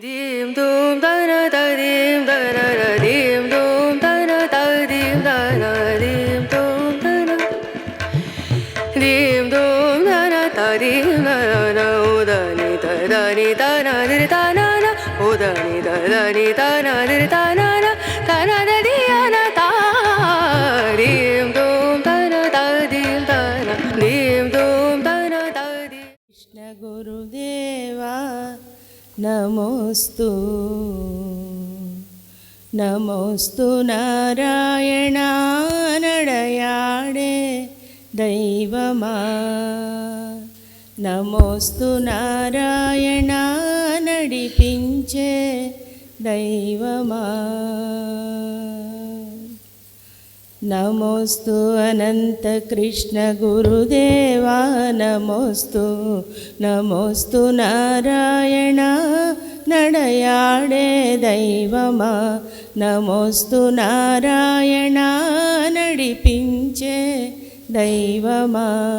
dim dum da na da dim da na da dim dum da na da dim da na dim dum da na. Dim dum da na da dim da na na o da ni da da ni da na di da na na o da ni da da ni da నమోస్తు నారాయణ నడయాడే దైవమా. నమోస్తు నారాయణ నడిపించే దైవమా. నమోస్తు అనంత కృష్ణ గురుదేవా. నమోస్తు నమోస్తు నారాయణ నడయాడే దైవమా. నమోస్తు నారాయణ నడిపించే దైవమా.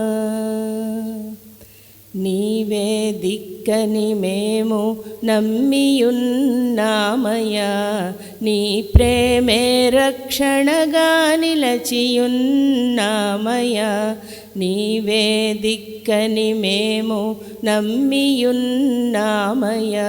నీవే దిక్కని మేము నమ్మియున్నామయ్యా. నీ ప్రేమే రక్షణగా నిలచియున్నామయ్యా. నీవే దిక్కని మేము నమ్మియున్నామయ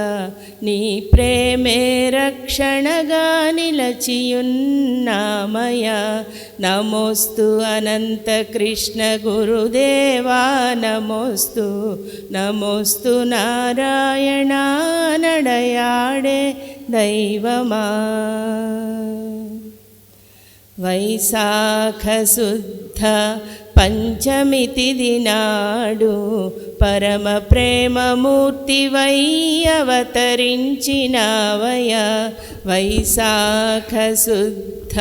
నీ ప్రేమే రక్షణగా నిలచియున్నామయ నమోస్తు అనంత కృష్ణ గురుదేవా నమోస్తు. నమోస్తు నారాయణ నడయాడే దైవమా. వైశాఖ శుద్ధ పంచమితి దినాడు పరమ ప్రేమమూర్తి వై అవతరించినవయ వైశాఖ శుద్ధ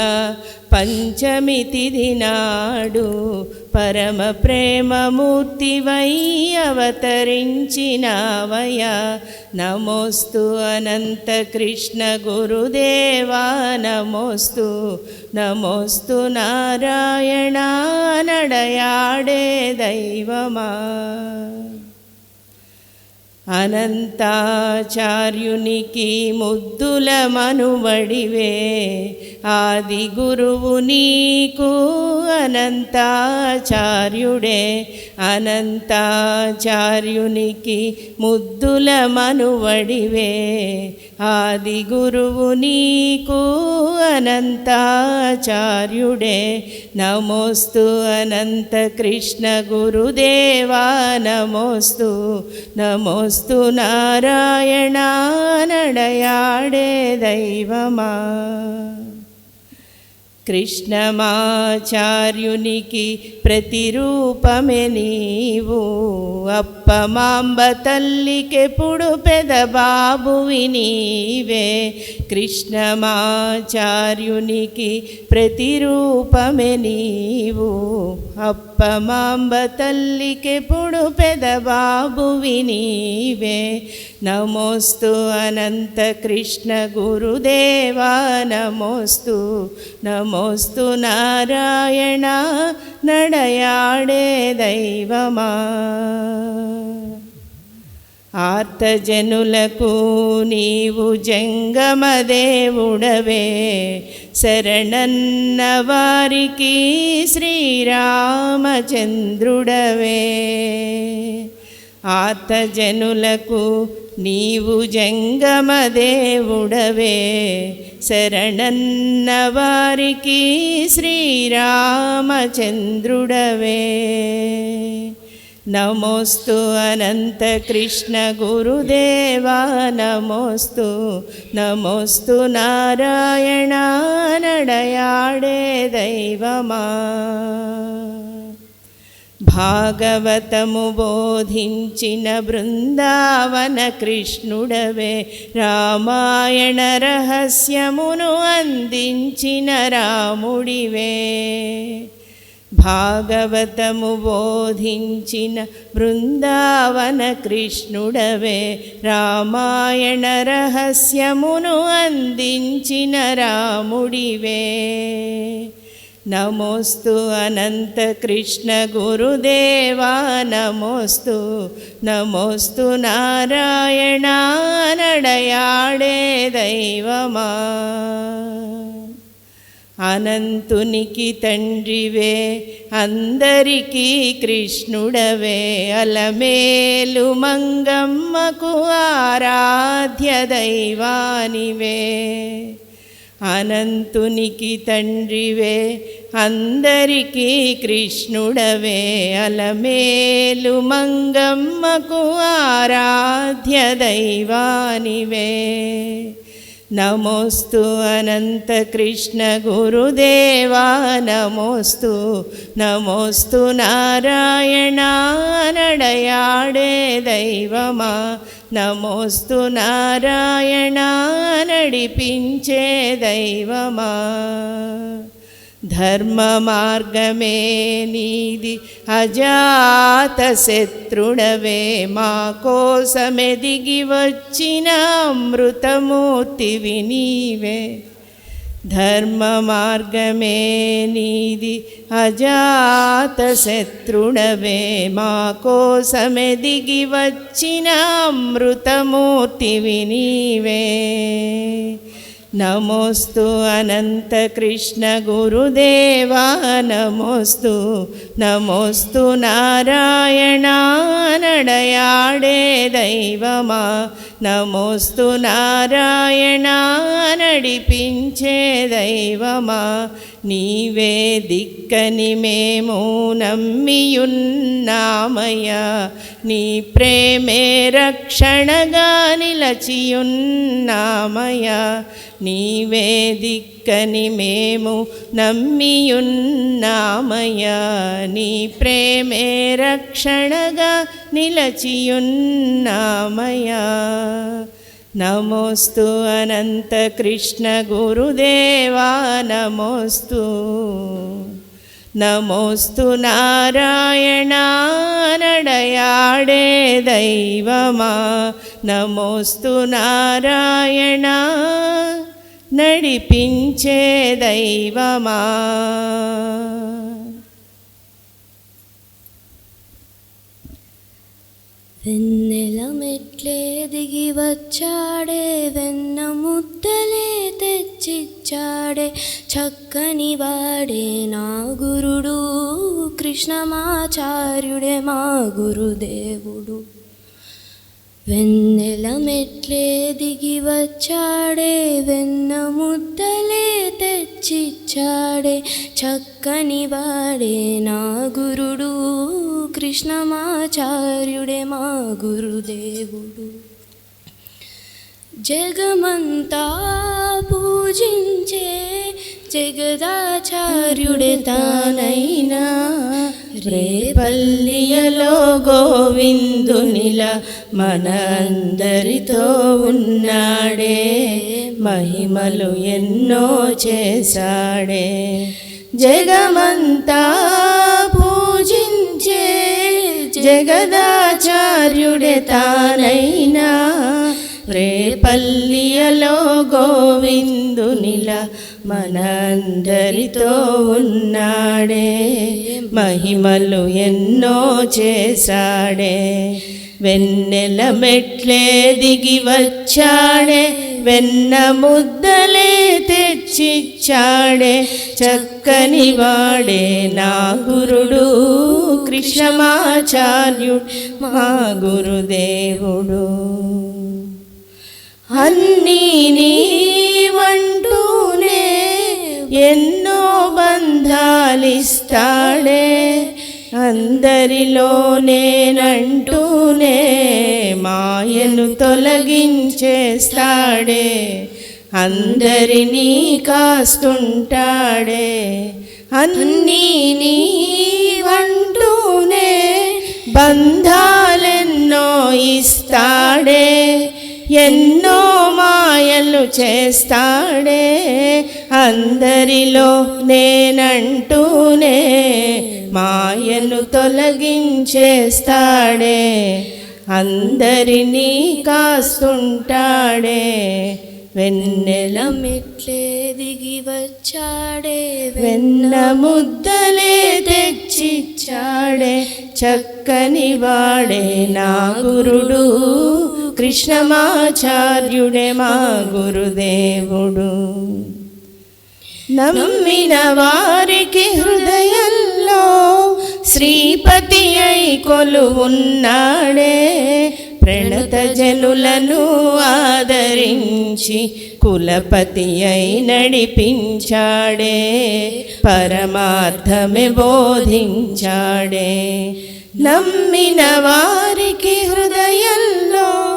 పంచమితి దినాడు పరమ ప్రేమమూర్తి వై అవతరించినవయ. నమోస్తు అనంత కృష్ణ గురుదేవా నమోస్తు. నమోస్తు నారాయణ నడయాడే దైవమా. అనంతాచార్యునికి ముద్దుల మనువడివే. ఆది గురువు నీకు అనంతాచార్యుడే. అనంతాచార్యునికి ముద్దుల మనువడివే. ఆది గురువు నీకు అనంతాచార్యుడే. నమోస్తు అనంత కృష్ణ గురుదేవా నమోస్తు. నమోస్తు నారాయణ నడయాడే దైవమా. కృష్ణమాచార్యునికి ప్రతిరూపమే నీవు. అప్పమాంబ తల్లికెప్పుడు పెదబాబువి నీవే కృష్ణమాచార్యునికి ప్రతిరూపమే నీవు. అప్పమాంబ తల్లికెప్పుడు పెదబాబువి నీవే నమోస్తు అనంత కృష్ణ గురుదేవా నమోస్తు నమోస్తు నారాయణ నడయాడే దైవమా. ఆర్తజనులకు నీవు జంగమదేవుడవే. శరణన్న వారికి శ్రీరామచంద్రుడవే ఆతజనులకు నీవు జంగమదేవుడవే శరణన్న వారికి శ్రీరామచంద్రుడవే నమోస్తు అనంత కృష్ణ గురుదేవా నమోస్తు. నమోస్తు నారాయణ నడయాడే దైవమా. భాగవతము బోధించిన బృందావన కృష్ణుడవే రామాయణ రహస్యమును అందించిన రాముడివే. భాగవతము బోధించిన బృందావన కృష్ణుడవే రామాయణ రహస్యమును అందించిన రాముడివే. నమోస్తు అనంత కృష్ణ గురుదేవా నమోస్తు. నమోస్తు నారాయణ నడయాడే దైవమా. అనంతునికి తండ్రివే అందరికీ కృష్ణుడవే. అలమేలు మంగమ్మకు ఆరాధ్య దైవానివే. అనంతునికి తండ్రివే అందరికీ కృష్ణుడవే. అలమేలు మంగమ్మకు ఆరాధ్య దైవానివే. నమోస్తు అనంత కృష్ణ గురుదేవా నమోస్తు. నమోస్తు నారాయణ నడయాడే దైవమా. నమోస్తు నారాయణ నడిపించే దైవమా. ధర్మ మార్గమే నీది అజాత శత్రుడవే మా కోసమెదిగి వచ్చిన అమృతమూర్తివి నీవే ధర్మ మార్గమే నీది అజాత శత్రుడవే మా నమోస్తు అనంత కృష్ణ గురుదేవా నమోస్తు. నమోస్తు నారాయణ నడయాడే దైవమా. నమోస్తు నారాయణ నడిపించే దైవమా. నీవే దిక్కని మేము నమ్మియున్నామయ్యా. నీ ప్రేమే రక్షణగా నిలచియున్నామయ్యా. నీవే దిక్కని మేము నమ్మియున్నామయ్యా. నీ ప్రేమే రక్షణగా నిలచియున్నామయ్యా. నమోస్తు అనంత కృష్ణ గురుదేవా నమోస్తు. నమోస్తు నారాయణ నడయాడే దైవమా. నమోస్తు నారాయణ నడిపించే దైవమా. వెన్నెల మెట్లే దిగి వచ్చాడే వెన్న ముద్దలే తెచ్చిచ్చాడే చక్కని వాడే నా గురుడు కృష్ణమాచార్యుడే మా గురుదేవుడు. వెన్నెల మెట్లే దిగి వచ్చాడే వెన్న ముద్దలే తెచ్చిచ్చాడే. చక్కని వాడే నా గురుడు కృష్ణమాచార్యుడే మా గురుదేవుడు. జగమంతా పూజించే జగదాచార్యుడే తానైనా. రేపల్లియలో గోవిందునిలా మనందరితో ఉన్నాడే. మహిమలు ఎన్నో చేశాడే. జగమంతా పూజించే జగదాచార్యుడే తానైనా. రేపల్లియలో గోవిందునిలా మనందరితో ఉన్నాడే. మహిమలు ఎన్నో చేశాడే. వెన్నెల మెట్లే దిగి వచ్చాడే. వెన్న ముద్దలే తెచ్చిచ్చాడే. చక్కని వాడే నా గురుడు కృష్ణమాచార్యుడు మా గురుదేవుడు. అన్నీ నీవంటూనే ఎన్నో బంధాలిస్తాడే. అందరిలో నేనంటూనే మాయను తొలగించేస్తాడే. అందరినీ కాస్తుంటాడే. అన్నీ నీవంటూనే బంధాలెన్నో ఇస్తాడే. ఎన్నో మాయలు చేస్తాడే. అందరిలో నేనంటూనే మాయను తొలగించేస్తాడే. అందరినీ కాస్తుంటాడే. వెన్నెల మెట్లే దిగి వచ్చాడే. వెన్న ముద్దలే తెచ్చిచ్చాడే. చక్కని వాడే నా గురుడు. కృష్ణమాచార్యుడే మా గురుదేవుడు. నమ్మిన వారికి హృదయంలో శ్రీపతి అయి కొలువున్నాడే. ప్రణత జనులను ఆదరించి కులపతి అయి నడిపించాడే. పరమార్థమే బోధించాడే. నమ్మిన వారికి హృదయంలో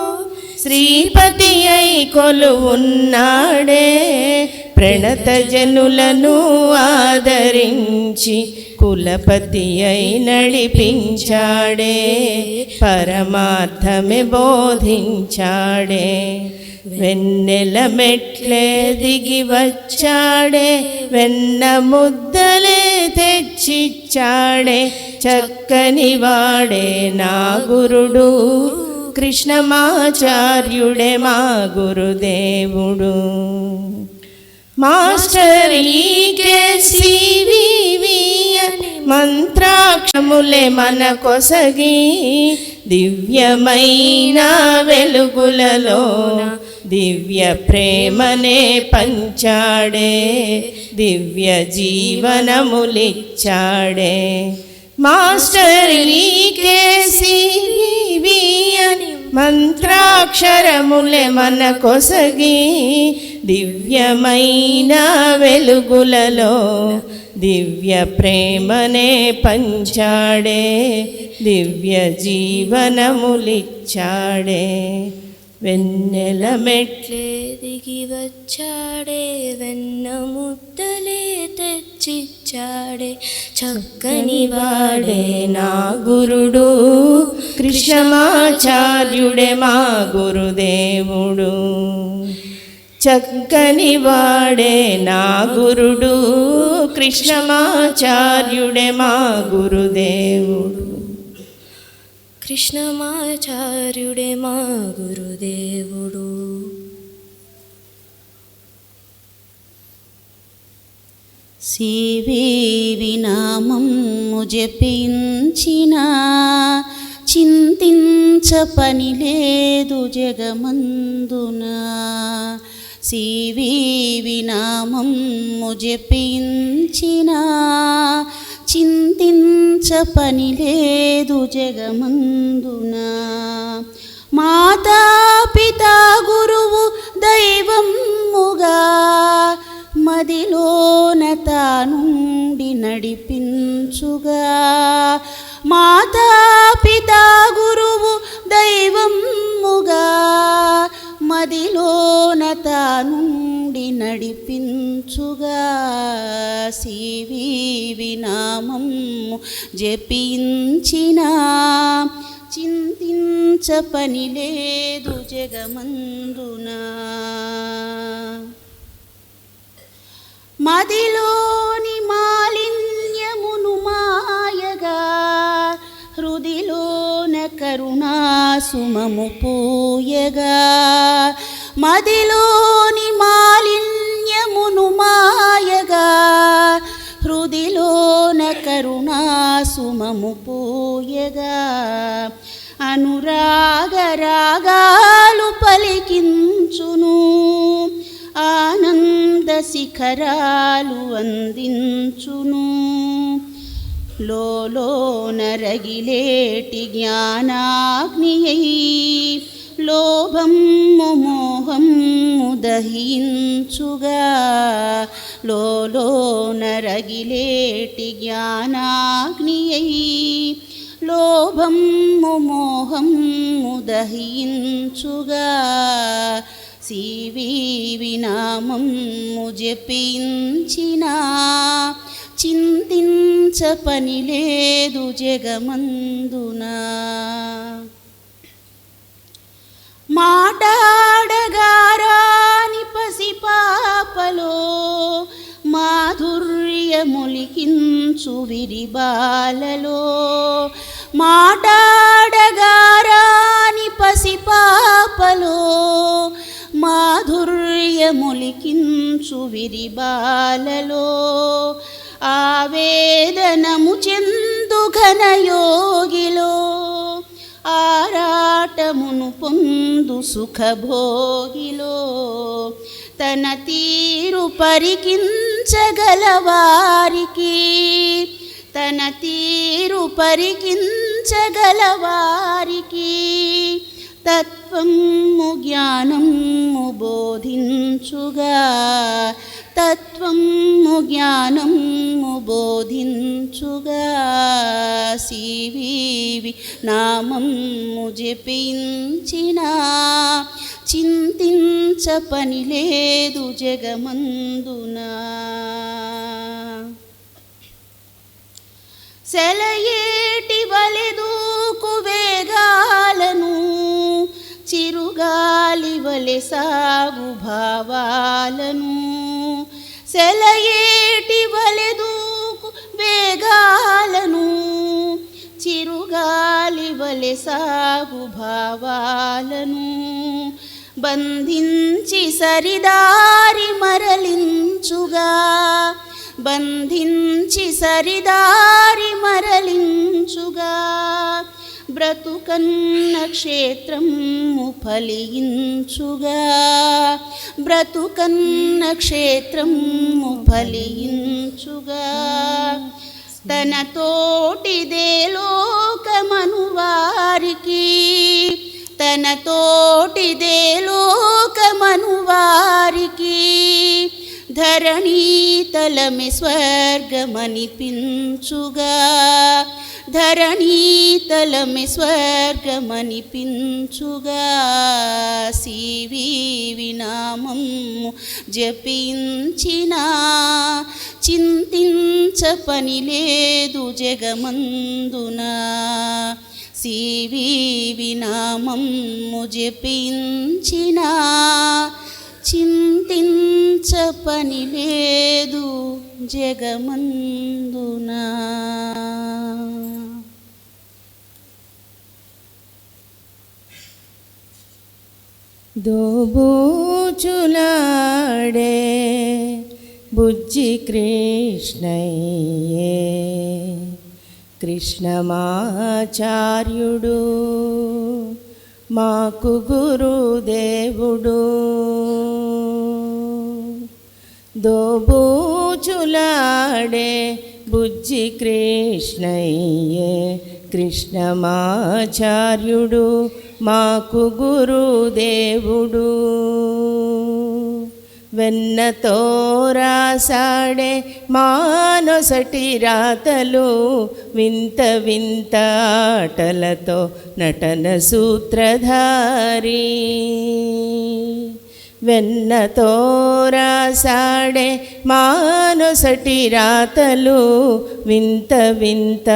శ్రీపతి అయి కొలువున్నాడే. ప్రణత జనులను ఆదరించి కులపతి అయి నడిపించాడే. పరమార్థమే బోధించాడే. వెన్నెల మెట్లే దిగి వచ్చాడే. వెన్న ముద్దలే తెచ్చిచ్చాడే. చక్కని వాడే నా గురుడు. కృష్ణమాచార్యుడే మా గురుదేవుడు. మాస్టర్ మంత్రాక్షములే మన కొసగి దివ్యమైన వెలుగులలోన దివ్య ప్రేమనే పంచాడే దివ్య జీవనములిచ్చాడే. మాస్టర్ ఈకేసివి అని మంత్రాక్షరములే మన కొసగి దివ్యమైన వెలుగులలో దివ్య ప్రేమనే పంచాడే దివ్య జీవనములిచ్చాడే. వెన్నెల మెట్లేదిగి వచ్చాడే వెన్న ముద్దలే తెచ్చిచ్చాడే చక్కని వాడే నా గురుడు కృష్ణమాచార్యుడే మా గురుదేవుడు చక్కని వాడే నా గురుడు కృష్ణమాచార్యుడే మా గురుదేవుడు కృష్ణమాచార్యుడే మా గురుదేవుడు. శివేవి నామము జపించిన చింతించ పని లేదు జగమందున. శివేవి నామము జపించిన చింతించ పని లేదు జగమందున. మాతా పితా గురువు దైవముగా మదిలోన తానుండి నడిపించుగా. మాతా పితా గురువు దైవముగా మదిలోన తానుండి నడిపించుగా. సివీ వినామము జపించిన చింతించ పని లేదు జగమందునా. మదిలోని మాలిన్యమును మాయగా హృదిలోన కరుణాసుమము పూయగా మదిలో కరుణాసుమము పోయగా అనురాగ రాగాలు పలికించును. ఆనంద శిఖరాలు అందించును. లోలోన రగిలేటి జ్ఞానాగ్నియై లోభము మోహము దహించుగా లోలోన నరగిలేటి జ్ఞానాగ్నియై. లోభము మోహము దహించుగా శివి వినామము జపించిన చింతించ పని లేదు జగమందునా. మాటాడగారాని పసిపాపలో మాధుర్యములికించు విరిబాలలో. మాటాడగారాని పసిపాపలో మాధుర్యములికించు మాధుర్యములికించు విరిబాలలో. ఆవేదనము చెందు ఘనయోగిలో ఆరాటమును పొందు సుఖభోగిలో తన తీరు పరికించగలవారికి తన తీరు పరికించగలవారికి తత్వము జ్ఞానము బోధించుగా తత్వము జ్ఞానము బోధించుగా. సివీ శివివి నామము జపించిన చింతించ పని లేదు జగమందునా. సెలయేటి వలెదూకు వేగాలను చిరుగాలి వలె సాగు భావాలను. సెలయేటి వలెదూకు వేగాలను చిరుగాలి వలె సాగు భావాలను బంధించి సరిదారి మరలించుగా బంధించి సరిదారి మరలించుగా బ్రతుకన్న క్షేత్రము ఫలించుగా బ్రతుకన్న క్షేత్రము ఫలించుగా. తన తోటిదే లోకమను వారికి. తన తోటిదే లోకమను వారికి. ధరణీతలమి స్వర్గమనిపించుగా. ధరణీతలమి స్వర్గమనిపించుగా. శివి వినామము జపించిన చింతించ పని లేదు జగమందునా. శివి వినామము జపించిన చింతించ పని లేదు జగమందున. దోబూచులాడే బుజ్జి కృష్ణయ్యే కృష్ణమాచార్యుడు మాకు గురుదేవుడు. దోబూచులాడే బుజ్జి కృష్ణయ్యే కృష్ణమాచార్యుడు మాకు గురుదేవుడు. వెన్నతో రాసాడే మానొసటి రాతలు వింత వింత ఆటలతో నటన సూత్రధారి. వెన్నతో రాసాడే మానసటి రాతలు వింత వింత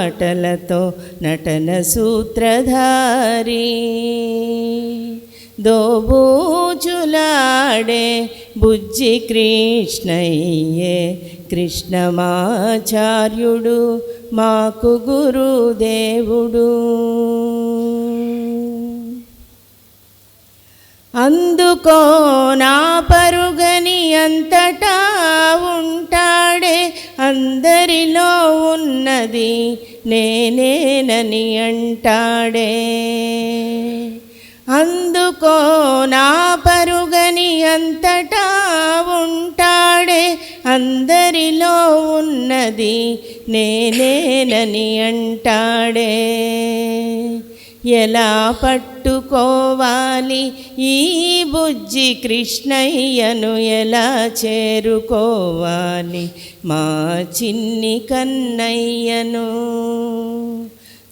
ఆటలతో నటన సూత్రధారి. దోబూచులాడే బుజ్జి కృష్ణయ్యే కృష్ణమాచార్యుడు మాకు గురుదేవుడు. అందుకో నా పరుగని అంతటా ఉంటాడే. అందరిలో ఉన్నది నేనేనని అంటాడే. అందుకో నా పరుగని అంతటా ఉంటాడే. అందరిలో ఉన్నది నేనేనని అంటాడే. ఎలా పట్టుకోవాలి? ఈ బుజ్జి కృష్ణయ్యను ఎలా చేరుకోవాలి? మా చిన్ని కన్నయ్యను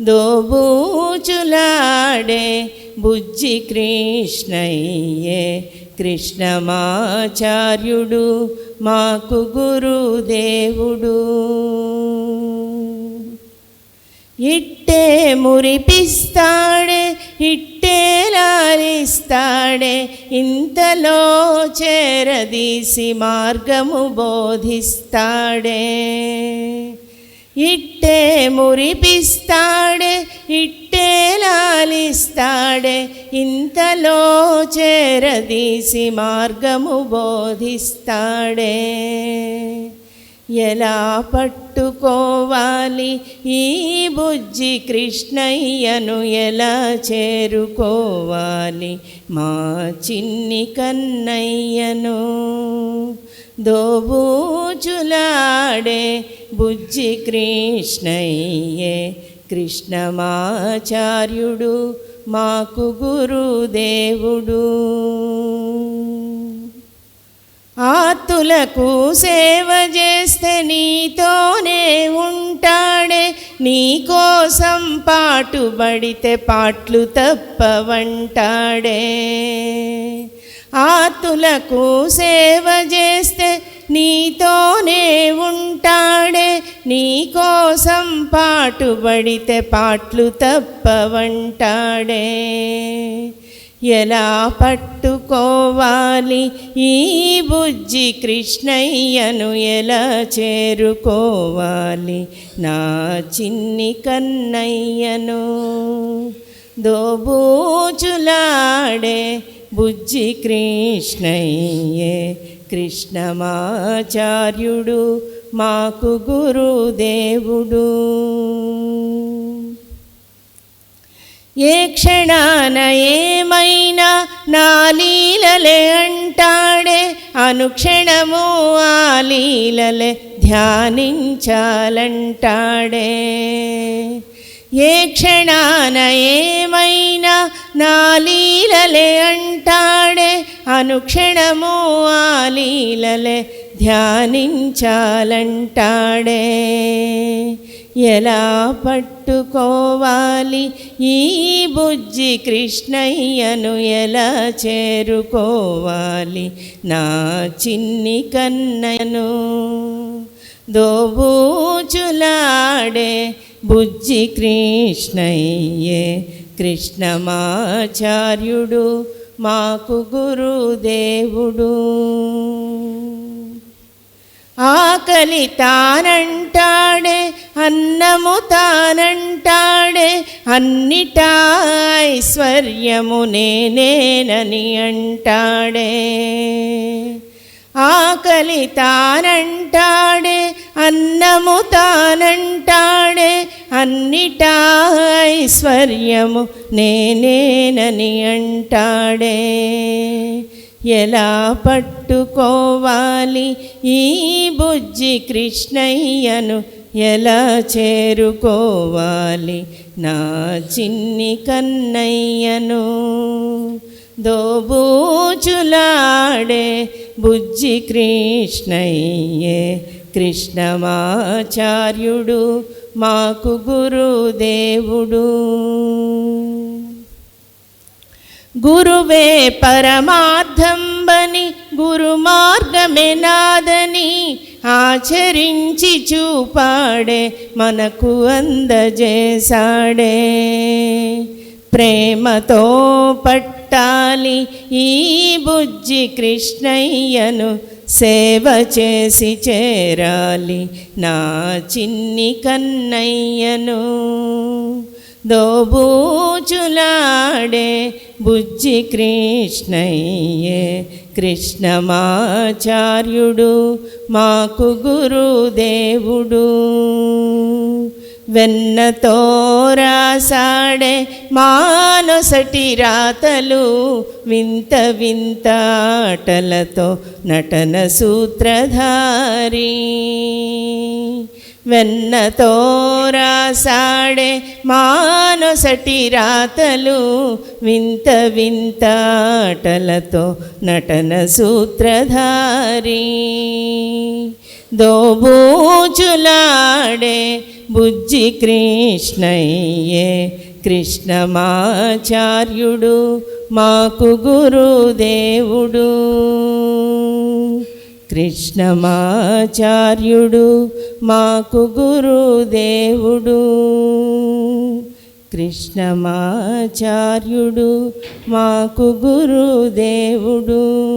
దోబూచులాడే బుజ్జి కృష్ణయ్యే కృష్ణమాచార్యుడు మాకు గురుదేవుడు. ఇట్టే మురిపిస్తాడే ఇట్టే లాలిస్తాడే ఇంతలో చేరదీసి మార్గము బోధిస్తాడే. ఇట్టే మురిపిస్తాడే ఇట్టే లాలిస్తాడే ఇంతలో చేరదీసి మార్గము బోధిస్తాడే. ఎలా పట్టుకోవాలి? ఈ బుజ్జి కృష్ణయ్యను ఎలా చేరుకోవాలి? మా చిన్ని కన్నయ్యను దోబూచులాడే బుజ్జి కృష్ణయ్యే కృష్ణమాచార్యుడు మాకు గురుదేవుడు. ఆతులకు సేవ చేస్తే నీతోనే ఉంటాడే. నీకోసం పాటుబడితే పాట్లు తప్పవంటాడే ఆతులకు సేవ చేస్తే నీతోనే ఉంటాడే. నీకోసం పాటుబడితే పాట్లు తప్పవంటాడే ఎలా పట్టుకోవాలి? ఈ బుజ్జి కృష్ణయ్యను ఎలా చేరుకోవాలి? నా చిన్ని కన్నయ్యను దోబూచులాడే బుజ్జి కృష్ణయ్యే కృష్ణమాచార్యుడు మాకు గురుదేవుడు. ఏ క్షణాన ఏమైనా నా లీలలే అంటాడే అనుక్షణము ఆ లీలలే ధ్యానించాలంటాడే. ఏ క్షణాన ఏమైనా నా లీలలే అంటాడే అనుక్షణము ఆ లీలలే ధ్యానించాలంటాడే. ఎలా పట్టుకోవాలి? ఈ బుజ్జి కృష్ణయ్యను ఎలా చేరుకోవాలి? నా చిన్ని కన్నయ్యను దోబూచులాడే బుజ్జి కృష్ణయ్యే కృష్ణమాచార్యుడు మాకు గురుదేవుడు. ఆకలి తానంటాడే అన్నము తానంటాడే అన్నిటా ఐశ్వర్యము నేనేనని అంటాడే. ఆకలి తానంటాడే అన్నము తానంటాడే అన్నిటా ఐశ్వర్యము నేనేనని అంటాడే. ఎలా పట్టుకోవాలి? ఈ బుజ్జి కృష్ణయ్యను ఎలా చేరుకోవాలి? నా చిన్ని కన్నయ్యను దోబూచులాడే బుజ్జి కృష్ణయ్యే కృష్ణమాచార్యుడు మాకు గురుదేవుడు. గురువే పరమార్థంబని గురు మార్గమే నాదని ఆచరించి చూపాడే మనకు అందజేశాడే. ప్రేమతో పట్టాలి ఈ బుజ్జి కృష్ణయ్యను సేవ చేసి చేరాలి నా చిన్ని కన్నయ్యను. దోబూచులాడే బుజ్జి కృష్ణయ్యే కృష్ణమాచార్యుడు మాకు గురుదేవుడు. వెన్నతో రాసాడే మానసటి రాతలు వింత వింత ఆటలతో నటన సూత్రధారి. వెన్నతో రాసాడే మానసటి రాతలు వింత వింత ఆటలతో నటన సూత్రధారి. దోబూచులాడే బుజ్జి కృష్ణయ్యే కృష్ణమాచార్యుడు మాకు గురుదేవుడు. కృష్ణమాచార్యుడు మాకు గురుదేవుడు. కృష్ణమాచార్యుడు మాకు గురుదేవుడు.